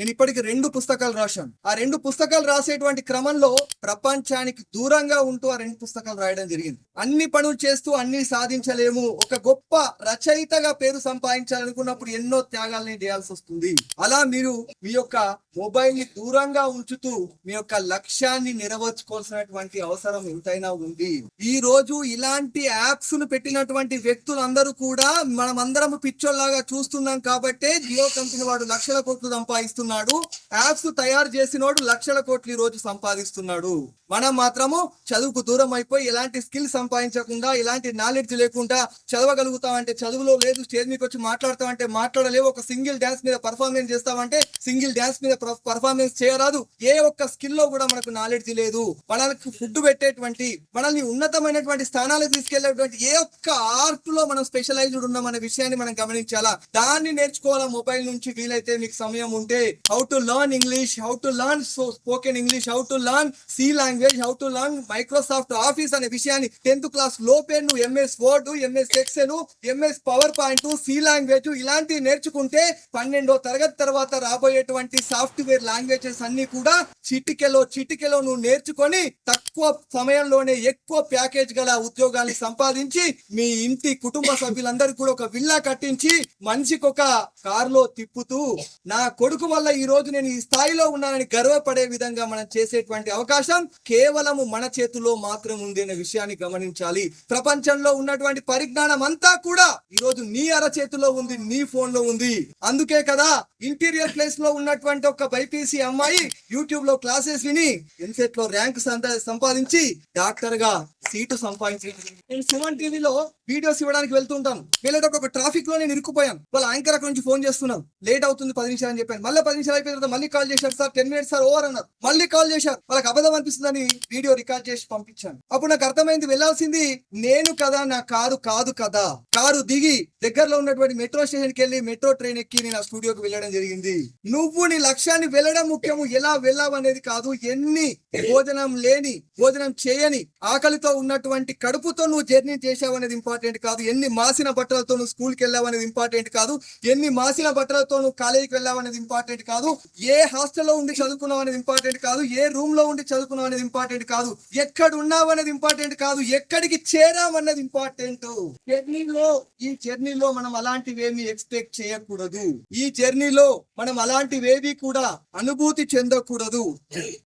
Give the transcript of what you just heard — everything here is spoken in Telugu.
నేను ఇప్పటికి రెండు పుస్తకాలు రాశాను. ఆ రెండు పుస్తకాలు రాసేటువంటి క్రమంలో ప్రపంచానికి దూరంగా ఉంటూ ఆ రెండు పుస్తకాలు రాయడం జరిగింది. అన్ని పనులు చేస్తూ అన్ని సాధించలేము. ఒక గొప్ప రచయితగా పేరు సంపాదించాలనుకున్నప్పుడు ఎన్నో త్యాగాలని చేయాల్సి వస్తుంది. అలా మీరు మీ యొక్క మొబైల్ని దూరంగా ఉంచుతూ మీ యొక్క లక్ష్యాన్ని నెరవేర్చుకోవాల్సినటువంటి అవసరం ఎంతైనా ఉంది. ఈ రోజు ఇలాంటి యాప్స్ను పెట్టినటువంటి వ్యక్తులందరూ కూడా మనం అందరం పిచ్చోల్లాగా చూస్తున్నాం కాబట్టే జియో కంపెనీ వాడు లక్షల కోట్లు చేస్తున్నాడు. యాప్స్ తయారు చేసినోడు లక్షల కోట్లు ఈ రోజు సంపాదిస్తున్నాడు. మనం మాత్రము చదువుకు దూరం అయిపోయి ఎలాంటి స్కిల్ సంపాదించకుండా ఇలాంటి నాలెడ్జ్ లేకుండా చదవగలుగుతామంటే చదువులో లేదు స్టేజ్ మీకు వచ్చి మాట్లాడతామంటే మాట్లాడలేవు. ఒక సింగిల్ డాన్స్ మీద పర్ఫార్మెన్స్ చేస్తామంటే సింగిల్ డాన్స్ మీద పర్ఫార్మెన్స్ చేయరాదు. ఏ ఒక్క స్కిల్లో కూడా మనకు నాలెడ్జ్ లేదు. మనకు ఫుడ్ పెట్టేటువంటి మనల్ని ఉన్నతమైనటువంటి స్థానాలకు తీసుకెళ్ళేటువంటి ఏ ఒక్క ఆర్ట్లో మనం స్పెషలైజ్డ్ ఉన్నాం అనే విషయాన్ని మనం గమనించాలా? దాన్ని నేర్చుకోవాలా? మొబైల్ నుంచి వీలైతే మీకు సమయం ఉంటే how to learn English how to learn spoken English how to learn C language how to learn Microsoft Office అనే విషయాన్ని టెన్త్ క్లాస్ లోపే నువ్వు MS Word MS Excel MS PowerPoint C language ఇలాంటివి నేర్చుకుంటే పన్నెండో తరగతి తర్వాత రాబోయేటువంటి సాఫ్ట్వేర్ లాంగ్వేజెస్ అన్ని కూడా చిటికెలో చిటికెలో నువ్వు నేర్చుకొని తక్కువ సమయంలోనే ఎక్కువ ప్యాకేజ్ గల ఉద్యోగాన్ని సంపాదించి మీ ఇంటి కుటుంబ సభ్యులందరికీ కూడా ఒక విల్లా కట్టించి మనిషికి ఒక కారులో తిప్పుతూ నా కొడుకు వల్ల ఈ రోజు నేను ఈ స్థాయిలో ఉన్నానని గర్వపడే విధంగా మనం చేసేటువంటి అవకాశం కేవలము మన చేతిలో మాత్రం ఉంది అనే విషయాన్ని గమనించాలి. ప్రపంచంలో ఉన్నటువంటి పరిజ్ఞానం అంతా కూడా ఈ రోజు నీ అరచేతిలో ఉంది నీ ఫోన్లో ఉంది. అందుకే కదా ఇంటీరియర్ ప్లేస్లో ఉన్నటువంటి ఒక బైపీసీ అమ్మాయి యూట్యూబ్లో క్లాసెస్ విని ఎన్సెట్లో ర్యాంక్ సంపాదించి డాక్టర్గా సీటు సంపాదించింది. నేను సుమన్ టీవీలో వీడియోస్ ఇవ్వడానికి వెళ్తుంటాను వెళ్ళేటప్పుడు ఒక ట్రాఫిక్లో నేను ఇరుక్కుపోయాను. వాళ్ళ యాంకర్ అక్కడ నుంచి ఫోన్ చేస్తున్నాను. లేట్ అవుతుంది పది నిమిషాలు అని చెప్పాను. మళ్ళీ పది నిమిషాలు అయిపోయిన తర్వాత మళ్ళీ కాల్ చేశారు. Sir ten minutes sir over అన్నారు. మళ్ళీ కాల్ చేశారు. వాళ్ళకి అబద్ధం అనిపిస్తుందని వీడియో రికార్డ్ చేసి పంపించాను. అప్పుడు నాకు అర్థమైంది వెళ్ళాల్సింది నేను కదా నా కారు కాదు కదా. కారు దిగి దగ్గరలో ఉన్నటువంటి మెట్రో స్టేషన్కి వెళ్ళి మెట్రో ట్రైన్ ఎక్కి నేను ఆ స్టూడియోకి వెళ్ళడం జరిగింది. నువ్వు నీ లక్ష్యాన్ని వెళ్ళడం ముఖ్యము. ఎలా వెళ్ళావు అనేది కాదు. ఎన్ని భోజనం లేని భోజనం చేయని ఆకలితో ఉన్నటువంటి కడుపుతో నువ్వు జర్నీ చేసావు అనేది ఇంపార్టెంట్ కాదు. ఎన్ని మాసిన బట్టలతో నువ్వు స్కూల్కి వెళ్ళావనేది ఇంపార్టెంట్ కాదు. ఎన్ని మాసిన బట్టలతో నువ్వు కాలేజీకి వెళ్ళావనేది ఇంపార్టెంట్ కాదు. ఏ హాస్టల్లో ఉండి చదువుకున్నావు అనేది ఇంపార్టెంట్ కాదు. ఏ రూమ్లో ఉండి చదువుకున్నావు అనేది ఇంపార్టెంట్ కాదు. ఎక్కడ ఉన్నావు అనేది ఇంపార్టెంట్ కాదు. ఎక్కడికి చేరామన్నది ఇంపార్టెంట్. జర్నీలో ఈ జర్నీలో మనం అలాంటివేమి ఎక్స్పెక్ట్ చేయకూడదు. ఈ జర్నీలో మనం అలాంటివేవి కూడా అనుభూతి చెందకూడదు.